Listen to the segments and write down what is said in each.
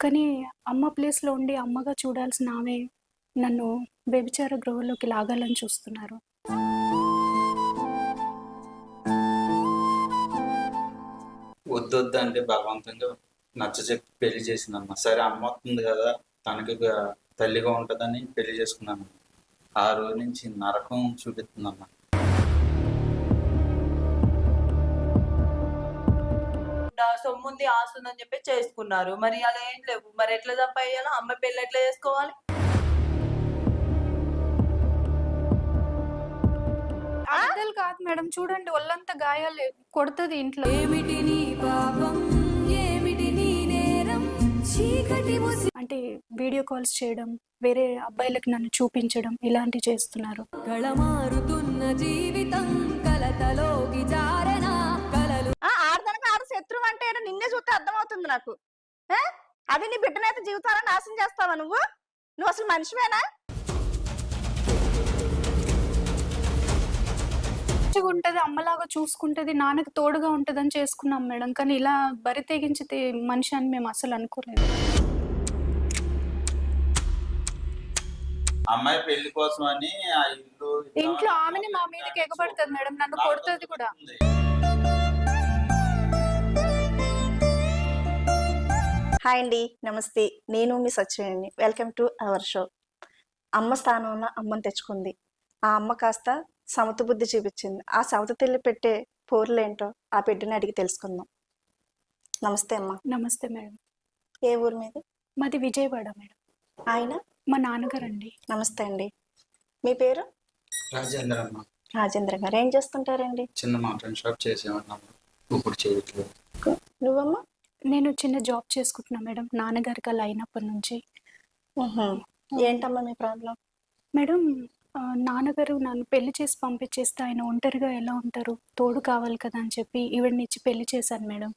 కానీ అమ్మ ప్లేస్లో ఉండి అమ్మగా చూడాల్సిన ఆమె నన్ను వ్యభిచార గృహంలోకి లాగాలని చూస్తున్నారు. వద్దు వద్దు అంటే బలవంతంగా నచ్చ చెప్పి పెళ్ళి చేసిందమ్మ. సరే అమ్మ వస్తుంది కదా తనకి తల్లిగా ఉంటుందని పెళ్ళి చేసుకున్నాను. ఆ రోజు నుంచి నరకం చూపిస్తుందమ్మా. సొమ్ముంది ఆస్తుందని చెప్పి చేసుకున్నారు. మరి అలా ఏం లేవు. మరి ఎట్లా తప్పయ్యాలో అమ్మాయి పెళ్ళి ఎట్లా చేసుకోవాలి? అర్థాలు కాదు మేడం చూడండి ఒళ్ళంతా గాయాలు కొడుతుంది ఇంట్లో. ఏమిటి నీ పాపం? ఏమిటి నీ నేరం? చీకటి ముసి అంటే వీడియో కాల్స్ చేయడం వేరే అబ్బాయిలకు నన్ను చూపించడం ఇలాంటివి చేస్తున్నారు. కళమారుతున్న జీవితం అంటే నిన్నే చూస్తే అర్థమవుతుంది నాకు? అది నీ బిడ్డనైతే జీవితాలను నాశనం చేస్తావా నువ్వు? నువ్వు అసలు మనిషివేనా? మంచిగా ఉంటది అమ్మలాగా చూసుకుంటది నాన్నకి తోడుగా ఉంటదని చేసుకున్నాం మేడం. కానీ ఇలా బరి తెగించి తే- మనిషి అని మేము అసలు అనుకోలేదు. అమ్మాయి పెళ్ళి కోసం అని ఆ ఇల్లు ఇట్లా ఇంట్లో ఆమెని మా మీదకి ఎగబడుతుంది మేడం. నన్ను కొడుతుంది కూడా. హాయ్ అండి నమస్తే. నేను మీ Satyaveni welcome to our show. అమ్మ స్థానంలో అమ్మని తెచ్చుకుంది. ఆ అమ్మ కాస్త సమత బుద్ధి చూపించింది. ఆ సమత తెల్లి పెట్టే పోర్లేంటో ఆ బిడ్డని అడిగి తెలుసుకుందాం. నమస్తే అమ్మ. నమస్తే మేడం. ఏ ఊరు మీద? మాది విజయవాడ మేడం. ఆయన? మా నాన్నగారు అండి. నమస్తే అండి. మీ పేరు? రాజేంద్ర అమ్మ. రాజేంద్ర గారు. ఏం చేస్తుంటారండి? చిన్న మటన్ షాప్ చేసేవాడినమ్మ ఇప్పుడు చేయట్లేదు. నువ్వమ్మా? నేను చిన్న జాబ్ చేసుకుంటున్నా మేడం. నాన్నగారికి అలా అయినప్పటి నుంచి. ఏంటమ్మా మీ ప్రాబ్లం? మేడం నాన్నగారు నన్ను పెళ్ళి చేసి పంపించేస్తే ఆయన ఒంటరిగా ఎలా ఉంటారు? తోడు కావాలి కదా అని చెప్పి ఈవిడని ఇచ్చి పెళ్ళి చేశాను మేడం.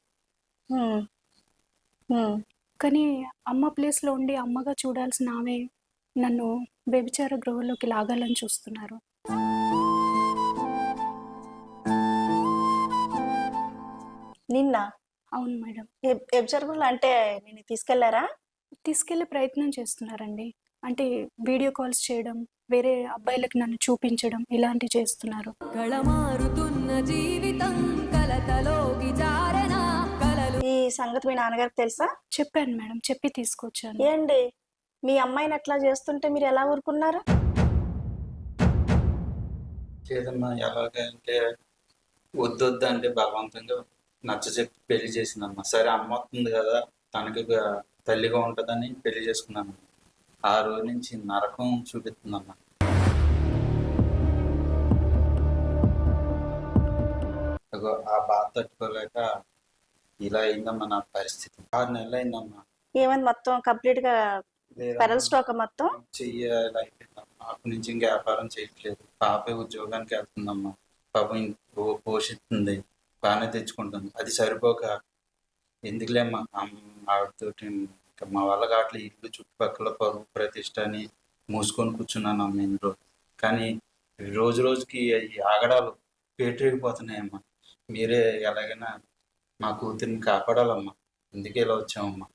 కానీ అమ్మ ప్లేస్లో ఉండి అమ్మగా చూడాల్సిన ఆమె నన్ను వ్యభిచార గృహంలోకి లాగాలని చూస్తున్నారు. అవును మేడం. ఎబ్జర్వల్ అంటే నేను తీసుకెళ్ళారా? తీసుకెళ్ళే ప్రయత్నం చేస్తున్నారండి. అంటే వీడియో కాల్స్ చేయడం వేరే అబ్బాయిలకు నన్ను చూపించడం ఇలాంటివి చేస్తున్నారు. కళమారుతున్న జీవితం కలతలోకి జారన కలలు? ఈ సంగతి మీ నాన్నగారికి తెలుసా? చెప్పాను మేడం చెప్పి తీసుకొచ్చాను. ఏంటి? మీ అమ్మాయిని అట్లా చేస్తుంటే మీరు ఎలా ఊరుకున్నారు? లేదమ్మా ఎలాగంటే వద్దు వద్దు అంటే బలవంతంగా నచ్చ చెప్పి పెళ్ళి చేసిందమ్మ. సరే అమ్మ వస్తుంది కదా తనకి తల్లిగా ఉంటుందని పెళ్ళి చేసుకున్నాను. ఆ రోజు నుంచి నరకం చూపిస్తుందమ్మ. ఆ బాధ తట్టుకోలేక ఇలా అయిందమ్మా నా పరిస్థితి. ఆరు నెలలు అయిందమ్మా. ఏమైంది మొత్తం? కంప్లీట్గా. పెరల్ స్ట్రోక్ మొత్తం? చెయ్యాలి అయిపోయిందమ్మా. అప్పటి నుంచి ఇంకా వ్యాపారం చేయట్లేదు. పాపే ఉద్యోగానికి వెళ్తుందమ్మా. పాపం ఇంకో పోషిస్తుంది. బాగానే తెచ్చుకుంటుంది. అది సరిపోక ఎందుకులేమ్మా? అమ్మ ఆవిడతోటి ఇంకా మా వాళ్ళ కావట్లే ఇల్లు చుట్టుపక్కల పరువు ప్రతిష్ట అని మూసుకొని కూర్చున్నాను అమ్మ ఇంట్లో కానీ రోజు రోజుకి ఈ ఆగడాలు పేటరిగిపోతున్నాయమ్మా. మీరే ఎలాగైనా మా కూతురిని కాపాడాలమ్మా. అందుకే ఇలా వచ్చామమ్మా.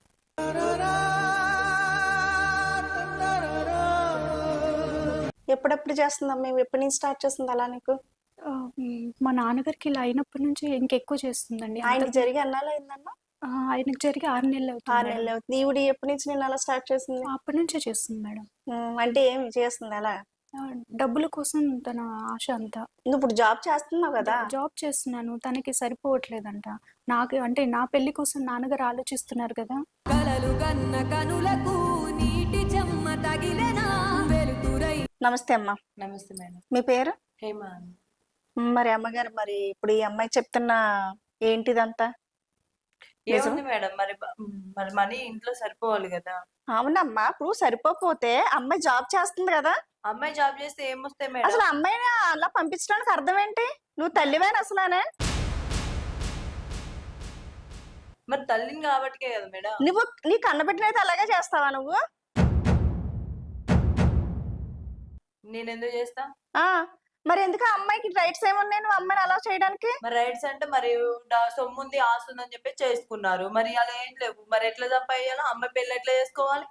ఎప్పుడెప్పుడు చేస్తుందమ్మా? మేము ఎప్పటి నుంచి స్టార్ట్ చేస్తుంది అలా నీకు? ఆ, మ్, మా నాన్నగారికి ఇలా అయినప్పటి నుంచి ఇంకెక్కువ చేస్తుందండి. ఆయన జరిగి అన్నాళ్ళు అయిందమ్మా? ఆ, ఆయనకు జరిగి ఆరు నెలలు ఆరు అవుతుంది నెలలు అవుతుంది. ఈవిడ ఎప్పటి నుంచి నేను అలా స్టార్ట్ చేసింది? మేడం. అప్పటి నుంచే చేస్తుంది మేడం. ఉమ్, అంటే ఏమి చేస్తుంది అలా? ఆ, డబ్బుల కోసం తన ఆశ అంతా. నువ్వు ఇప్పుడు జాబ్ చేస్తున్నావు కదా? జాబ్ చేస్తున్నాను. తనకి సరిపోవట్లేదంట. నాకు అంటే నా పెళ్ళి కోసం నాన్నగారు ఆలోచిస్తున్నారు కదా? కలలు కన్న కనులకు నీటి చెమ్మ తగిలెనా? వెలుతురై నమస్తే అమ్మా. నమస్తే మేడం. మీ పేరు? హేమా. మరి అమ్మగారు మరి ఇప్పుడు ఈ అమ్మాయి చెప్తున్న ఏంటిదంతా? ఏముంది మేడం మరి మరి మనీ ఇంట్లో సరిపోవాలి కదా. అవునమ్మా ఇప్పుడు సరిపోతే అమ్మాయి జాబ్ చేస్తుంది కదా. అమ్మాయి జాబ్ చేస్తే ఏమొస్తాయి మేడం? అసలు అమ్మాయిని అలా పంపించడానికి అర్థం ఏంటి నువ్వు తల్లివేనా అసలానే? మరి తల్లిని కాబట్టికే కదా మేడం. నువ్వు నీ కన్నబిడ్డనైతే అలాగే చేస్తావా నువ్వు? నేను ఎందుకు చేస్తా? ఆ మరి ఎందుకు ఆ అమ్మాయికి రైట్స్ ఏమున్నాయి నువ్వు అమ్మాయిని అలా చేయడానికి? మరి రైట్స్ అంటే మరి డా- సొమ్ముంది ఆస్తుందని చెప్పి చేసుకున్నారు. మరి అలా ఏం లేవు. మరి ఎట్లా తప్పయ్యాలో అమ్మాయి పెళ్ళి ఎట్లా చేసుకోవాలి?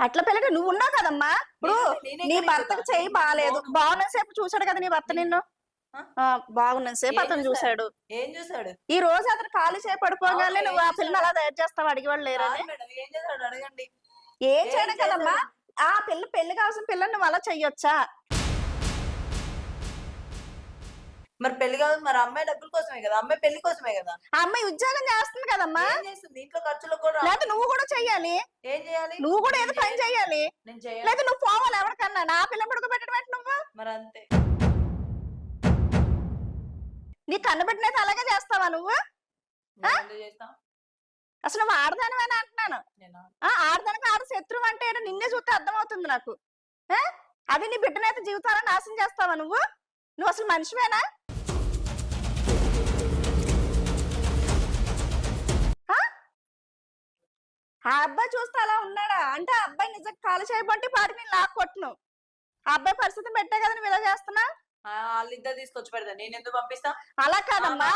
అట్లా పిల్లగా నువ్వు ఉన్నావు కదమ్మా. ఇప్పుడు నేనే- నేనే నీ కదా భర్తకు. చెయ్యి బాగాలేదు. బాగున్న సేపు చూసాడు కదా నీ భర్త నిన్ను? ఆ? సేపు ఏం అతను చూశాడు? చూశాడు. ఏం చూసాడు ఈ రోజు అతను ఖాళీ చేయి పడిపోగానే అవును, నువ్వు ఆ ఏం పిల్లని అలా తయారు చేస్తావు? అడిగేవాళ్ళు లేరని. కాదు మేడం ఏం చేశాడు? అడగండి. ఏం చేయడం కదమ్మా? ఆ పిల్ల పెళ్ళి కావాల్సిన పిల్లని నువ్వు అలా చెయ్యొచ్చా? మరి పెళ్ళి కాదు మరి అమ్మాయి డబ్బుల కోసమే కదా? అమ్మాయి పెళ్ళి కోసమే కదా? ఆ అమ్మాయి ఉద్యోగం చేస్తుంది కదమ్మా. ఏం చేస్తుంది? ఇంట్లో ఖర్చులకు కూడా లేకపోతే నువ్వు కూడా చెయ్యాలి. ఏం చేయాలి? నువ్వు కూడా ఏదో పని చేయాలి. చెయ్యాలి. నేను చేయాలి. లేదా నువ్వు పోవాలి ఎవరికన్నా. నా పిల్లని పడుకోబెట్టడం ఏంటి నువ్వు? మరి అంతే. నీ కన్ను పెట్టినైతే అలాగే చేస్తావా నువ్వు? నేను ఎందుకు చేస్తా అసలు నువ్వు ఆడదానివేనా అంటున్నాను? ఆడదానికి ఆడ శత్రువు అంటే నిన్నే చూస్తే అర్థమవుతుంది నాకు? అది నీ బిడ్డనైతే జీవితాలను నాశనం చేస్తావా నువ్వు? నువ్వు అసలు మనిషివేనా? ఆ? అబ్బాయి చూస్తే అలా ఉన్నాడా? అంటే ఆ అబ్బాయి నిజంగా కాలు చేయబట్టి పాటి నేను లాక్ కొట్టును ఆ అబ్బాయి పరిస్థితి పెట్టే కదా నువ్వు ఇలా చేస్తున్నా వాళ్ళిద్దరు తీసుకొచ్చి పెడతా. నేను ఎందుకు పంపిస్తా? అలా కాదమ్మా.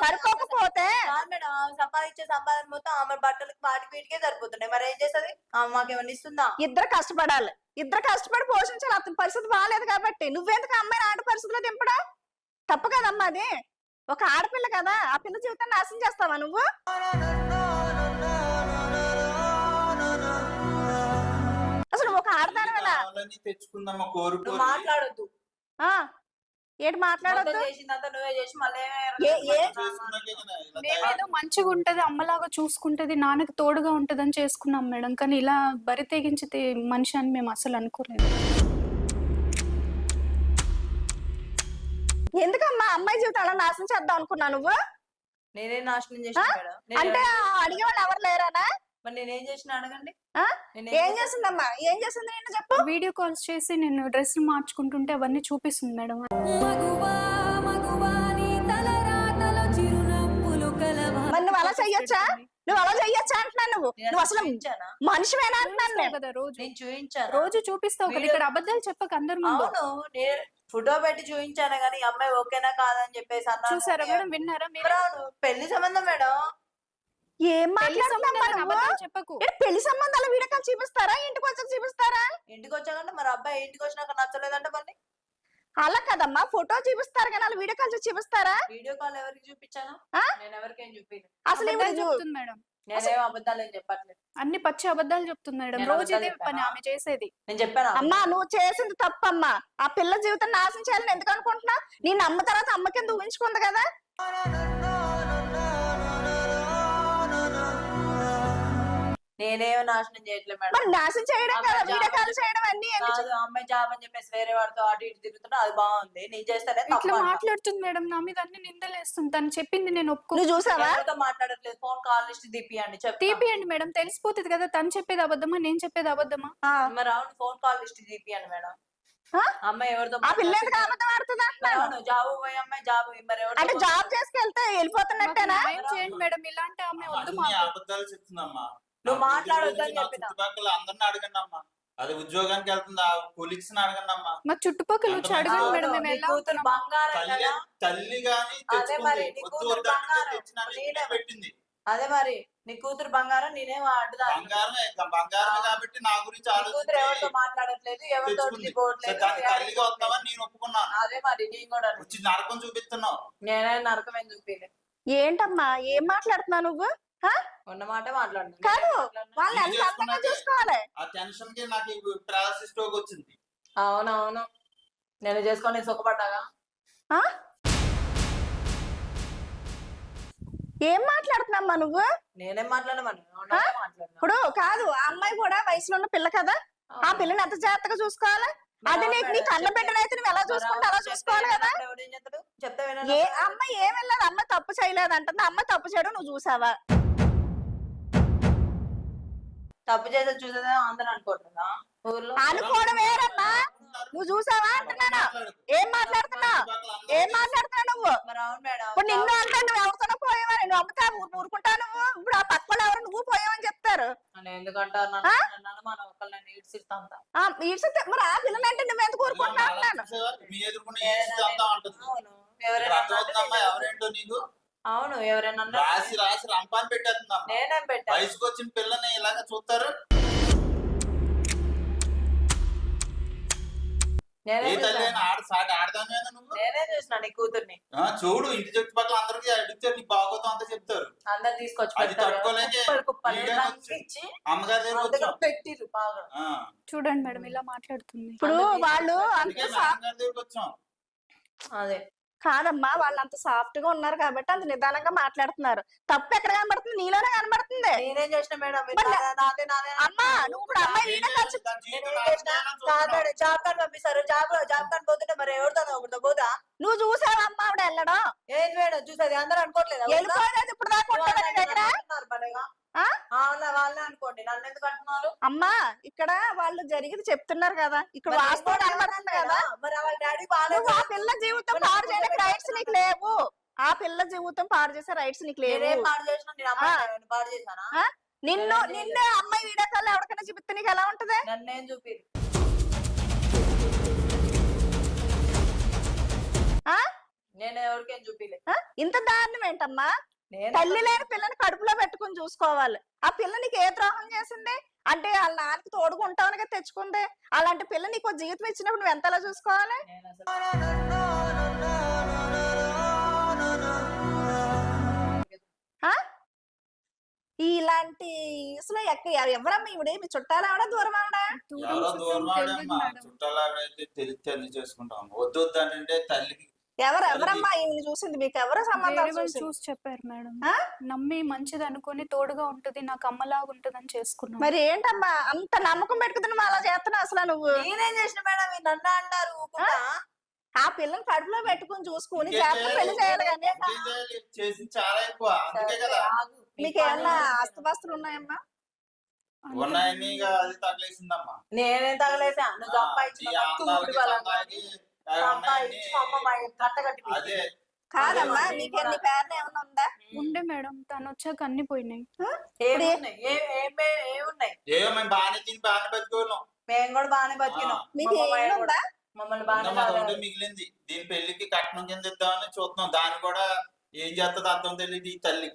సరిపోకపోతే కాదు మేడం. సంపాదించే సంపాదన మొత్తం ఆమె బట్టలకు వాటికి వీటికే సరిపోతున్నాయి మరి ఏం చేస్తుంది? మాకేమన్నా ఇస్తుందా? ఇద్దరు కష్టపడాలి. ఇద్దరు కష్టపడి పోషించాలి. అతని పరిస్థితి బాగాలేదు కాబట్టి. నువ్వెందుకు ఆ అమ్మాయిని ఆడ పరిస్థితిలో దింపడం? తప్పు కదమ్మా అది. ఒక ఆడపిల్ల కదా. ఆ పిల్ల జీవితాన్ని నాశనం చేస్తావా నువ్వు? అసలు ఒక ఆడదానివేనా? కావాలని తెచ్చుకుందామా కోరుకో నువ్వు మాట్లాడొద్దు. ఆ, ఏంటి మొత్తం మాట్లాడొద్దు చేసిందంతా నువ్వే చేసి మళ్ళీ ఏ- ఏ- చేసుకున్నాకే కదా ఇలా మేమేదో మంచిగా ఉంటది అమ్మలాగా చూసుకుంటది నాన్నకి తోడుగా ఉంటదని చేసుకున్నాం మేడం. కానీ ఇలా బరి తెగించితే మనిషి అని మేము అసలు అనుకోలేదు. ఎందుకమ్మా? అమ్మాయి జీవితం అలా నాశనం చేద్దాం అనుకున్నా నువ్వు? నేనే నాశనం? మేడం. నేను అంటే అడిగే వాళ్ళు ఎవరు లేరానా మరి నేనేం చేసిన అడగండి. ఆ? నేనేం ఏం? చేసిందమ్మా ఏం చేసింది నేను చెప్పు? వీడియో కాల్స్ చేసి నేను డ్రెస్సులు మార్చుకుంటుంటే అవన్నీ చూపిస్తుంది మేడం. మగువా మగువా నీ తలరాతలో చిరునవ్వులు కలవా. మరి నువ్వు అలా చెయ్యొచ్చా? నువ్వు అలా చెయ్యొచ్చా అంటున్నాను నువ్వు? నేను నువ్వు అసలు అసలు చూపించానా? మనిషివేనా అంటున్నాను చూపిస్తావు నేను? కదా రోజు. నేను చూపించాను? రోజు చూపిస్తావు కదా ఇక్కడ అబద్ధాలు చెప్పక అందరి ముందు. అవును నేను ఫోటో పెట్టి చూపించాను కానీ ఈ అమ్మాయి ఓకేనా కాదని చెప్పేసి అన్నాను. చూసారా మేడం విన్నారా మీరు? మరి అవును పెళ్ళి సంబంధం మేడం. ఏం చెప్పకు. పెళ్ళి సంబంధాలు వీడియో కాల్ చూపిస్తారా? ఇంటికి వచ్చాక చూపిస్తారా? ఇంటికి వచ్చాకంటే మరి అబ్బాయి ఇంటికి వచ్చినాక నచ్చలేదంటే మళ్ళీ అలా కదమ్మా ఫోటో చూపిస్తారు కానీ అలా వీడియో కాల్ చూపిస్తారా? వీడియో కాల్ ఎవరికి చూపించాను? నేను ఎవరికేం చూపించను అసలు చెప్తుంది మేడం. నేనేం అబద్ధాలు చెప్పట్లేదు. అన్ని పచ్చి అబద్ధాలు చెప్తుంది మేడం. నేను రోజు ఇదే పని? ఆమె చేసేది. నేను చెప్పాను? అమ్మా నువ్వు చేసింది తప్పమ్మా. ఆ పిల్ల జీవితం నాశనం చేయాలని ఎందుకు అనుకుంటున్నా నీ నమ్మ తర్వాత అమ్మ కింద ఊహించుకుంది కదా? నేనేం నాశనం చేయట్లేదు మేడం. మరి నాశనం చేయడం కదా జాబ్ వీడియో కాల్ చేయడం అన్ని ఎందుకు కాదు అమ్మాయి జాబ్ అని చెప్పేసి వేరే వాడితో అటు ఇటు తిరుగుతున్నా అది బాగుంది. నేను చేస్తానే తప్పు ఇట్లా. మాట్లాడుతుంది మేడం నా మీద అన్ని నిందలేస్తుంది. తను చెప్పింది నేను ఒప్పుకో నువ్వు చూసావా? ఎవరితో మాట్లాడట్లేదు? ఫోన్ కాల్ లిస్ట్ తీపియండి తీపియండి మేడం తెలిసిపోతుంది కదా తను చెప్పేది అబద్ధమా నేను చెప్పేది అబద్ధమా? ఆ, మరి అవును ఫోన్ కాల్ లిస్ట్ తీపియండి మేడం. ఆ? అమ్మాయి ఎవరితో ఆ పిల్ల ఎందుకు మాట్లాడుతుంది? అబద్ధం ఆడుతుంది మరి అంటున్నాను అవును జాబ్ పోయి అమ్మాయి జాబ్ మరి ఎవరితో అంటే జాబ్ చేసుకెళ్తే వెళ్ళిపోతున్నట్టేనా? మాకు న్యాయం చేయండి మేడం ఇలాంటి ఆమె వద్దు అన్ని మాకు. అబద్ధాలు చెప్తుందమ్మా. నువ్వు మాట్లాడొద్దని చెప్పినా. చుట్టుపక్కల అందరిని అడగండి అమ్మా. అది ఉద్యోగానికి వెళ్తుంది? ఆ కొలీగ్స్ని అడగండి అమ్మా. మా చుట్టుపక్కల వచ్చి అడగండి. మేడం మేము ఎలా కూతురు. బంగారం తల్లి కదా. తల్లి గాని అదే మరి, నీ కూతురు బంగారం. నేనే- పెట్టింది. అదే మరి నీ కూతురు బంగారం నేనేం అడ్డుదా బంగారమే బంగారమే కాబట్టి నా గురించి కూతురు ఎవరితో మాట్లాడట్లేదు ఎవరితో దానికి తల్లిగా వస్తావని నేను ఒప్పుకున్నాను. అదే మరి నేను కూడా వచ్చి నరకం చూపిస్తున్నావు. నేనే నరకం ఏం చూపించలేదు ఏంటమ్మా ఏం మాట్లాడుతున్నావు నువ్వు? ఆ? ఉన్న మాట మాట్లాడుతున్నా కాదు? వాళ్ళని ఎంత అందంగా. చూసుకోవాలి. ఆ టెన్షన్కి నాకు ప్రాలసిస్ స్ట్రోక్ వచ్చింది. అవునవును. నేను చేసుకొని నేను సుఖపడ్డాగా? ఆ? ఏం మాట్లాడుతున్నామ్మా నువ్వు? నేనేం మాట్లాడమని మాట్లాడినా. ఇప్పుడు కాదు ఆ అమ్మాయి కూడా వయసులో ఉన్న పిల్ల కదా? ఆ పిల్లని ఎంత జాగ్రత్తగా చూసుకోవాలి? అది నీకు నీ కళ్ళ బిడ్డనైతే నువ్వు ఎలా చూసుకుంటే అలా చూసుకోవాలి కదా? ఎవడేం చేస్తాడు చెప్తే ఏ వినడు అమ్మాయి ఏం వెళ్ళదు అమ్మాయి తప్పు చేయలేదు అంటుంది. అమ్మాయి తప్పు చేయడం నువ్వు చూసావా? తప్పు చేస్తే చూసేదే అందరూ అనుకుంటున్నా. ఊర్లో అనుకోవడం వేరమ్మా. నువ్వు చూసావా అంటున్నాను. ఏం మాట్లాడుతున్నావు? ఏం మాట్లాడుతున్నావు నువ్వు? మరి అవును మేడం. ఇప్పుడు నిన్ను అంటే నువ్వు ఎవరితోనో పోయావా నువ్వు అమ్ముతా ఊరు ఊరుకుంటా నువ్వు. ఇప్పుడు ఆ పక్క వాళ్ళు ఎవరు నువ్వు పోయావని చెప్తారు. నన్ను ఎందుకంటారు నన్ను? నన్ను మన ఒకళ్ళని ఇస్తాంతా ఆ, ఈడ్చితే మరి ఆ పిల్లలంటే నువ్వు ఎందుకు ఊరుకుంటున్నా అలా అంటున్నాను? మీ అవును. ఎవరైనా అర్థమవుతుందమ్మా ఎవరేంటో నీకు? అవును ఎవరైనా రాసి రాసి రంపాన్ని పెట్టేస్తుందమ్మా నేనేం పెట్టా. వయసుకు వచ్చిన పిల్లని ఇలాగ చూస్తారు? ఏ తల్లి ఆడ సాటి ఆడదామేనా నువ్వు? నేనే చూసిన నీ కూతుర్ని. ఆ, చూడు ఇంటి చుట్టుపక్కల అందరికి అడిగితే నీ బాగోతం అంతా చెప్తారు. అందరు తీసుకొచ్చి అది పెడతారు. తట్టుకోలేకే కుప్పలు కుప్పలు. వీడే లంచ్ వచ్చి- ఇచ్చి అమ్మగారి దగ్గర అందులో వచ్చాం. పెట్టిరు బాగా. ఆ, చూడండి మేడం ఇలా మాట్లాడుతుంది. ఇప్పుడు అందుకే వాళ్ళు అంత అందుకే సా- దగ్గరికి వచ్చాం. అదే. కాదమ్మా వాళ్ళు అంత సాఫ్ట్గా ఉన్నారు కాబట్టి అంత నిదానంగా మాట్లాడుతున్నారు. తప్పు ఎక్కడ కనబడుతుంది? నీలోనే కనబడుతుంది. నేనేం చేసిన మేడం? అమ్మా నువ్వు ఇప్పుడు అమ్మాయి. జాబ్ కార్డ్ పంపిస్తారు. జాబ్ జాబ్ కార్డ్ పోతుంటే మరి ఎవరితో పోదా? నువ్వు చూసావా అమ్మ ఆవిడ వెళ్ళడం? ఏంది మేడం చూసేది అందరూ అనుకోవట్లేదు వెళ్ళిపోయేది ఇప్పుడు దాకా ఉంటుందా నీ దగ్గర ఆ? అనుకోండి. నన్ను ఎందుకు అంటున్నారు? అమ్మా ఇక్కడ వాళ్ళు జరిగింది చెప్తున్నారు కదా. ఇక్కడ మరి వాస్తవం నేను కనబడుతుంది కదా. మరి వాళ్ళ డాడీ నువ్వు ఆ పిల్ల జీవితం మరి పాడు నాకు చేయడానికి కూడా రైట్స్ నీకు లేవు. ఆ పిల్ల జీవితం పాడు చేసే రైట్స్ నీకు లేవు. నేనేం పాడు చేసిన నేను అమ్మాయి పాడు చేశానా? ఆ? నిన్ను నేనేం నిన్నే అమ్మాయి వీడియో కాల్ ఎవరికైనా చూపిస్తే నీకు ఎలా ఉంటది? నన్నేం చూపి నేను ఎవరికేం చూపిలే. ఆ? ఇంత దారుణం ఏంటమ్మా? తల్లి లేని పిల్లని కడుపులో పెట్టుకుని చూసుకోవాలి. ఆ పిల్ల నీకు ఏ ద్రోహం చేసింది? అంటే వాళ్ళ నాన్నకి తోడుగా ఉంటావనిగా తెచ్చుకుంది? అలాంటి పిల్ల నీకు జీవితం ఇచ్చినప్పుడు నువ్వు ఎంతలా చూసుకోవాలి? ఇలాంటి ఎక్క ఎవరమ్మా ఇవిడే మీ చుట్టాలు ఆవిడ? దూరం ఆవిడ? ఎవరో దూరం తెలిసి చేసుకుంటాం. వద్దు తల్లికి ఎవరమ్మా చూసింది? మీకు ఎవరు సంబంధం చూసి చెప్పారు మేడం. ఆ? నమ్మి మంచిది అనుకొని తోడుగా ఉంటది నాకు అమ్మలాగా ఉంటది అని చేసుకున్నాం. మరి ఏంటమ్మా? అంత నమ్మకం పెట్టుకుని అలా చేస్తున్నావు అసలు నువ్వు? నేనేం చేసిన మేడం? మీరు నన్ను అంటారు ఊరుకుంటా ఆ పిల్లని కడుపులో పెట్టుకుని చూసుకుని జాగ్రత్త పెళ్ళి చేయాలి కానీ? చేసింది చాలా ఎక్కువ. అందుకే కదా. ఆగు. మీ మీకు ఏమన్నా ఆస్తుపాస్తులు ఉన్నాయమ్మా? ఉన్నాయని ఇక అది తగిలేసిందమ్మా. నేనేం తగలేసా? నువ్వు సంపాదించి కాదమ్మా నీకు నీ పేరున ఏమన్నా ఉందా? ఉండే మేడం తను వచ్చాక అన్ని పోయినాయి. ఏమున్నాయి బాగానే తిని బాగానే మేము కూడా బాగానే బతికినాం. మీకు మా మమ్మల్ని సాగారు. మిగిలింది. దీని పెళ్ళికి కట్నం కింద ఇద్దామని చూస్తున్నాం. దాన్ని కూడా ఏం చేస్తుందో అర్థం తెలియదు ఈ తల్లి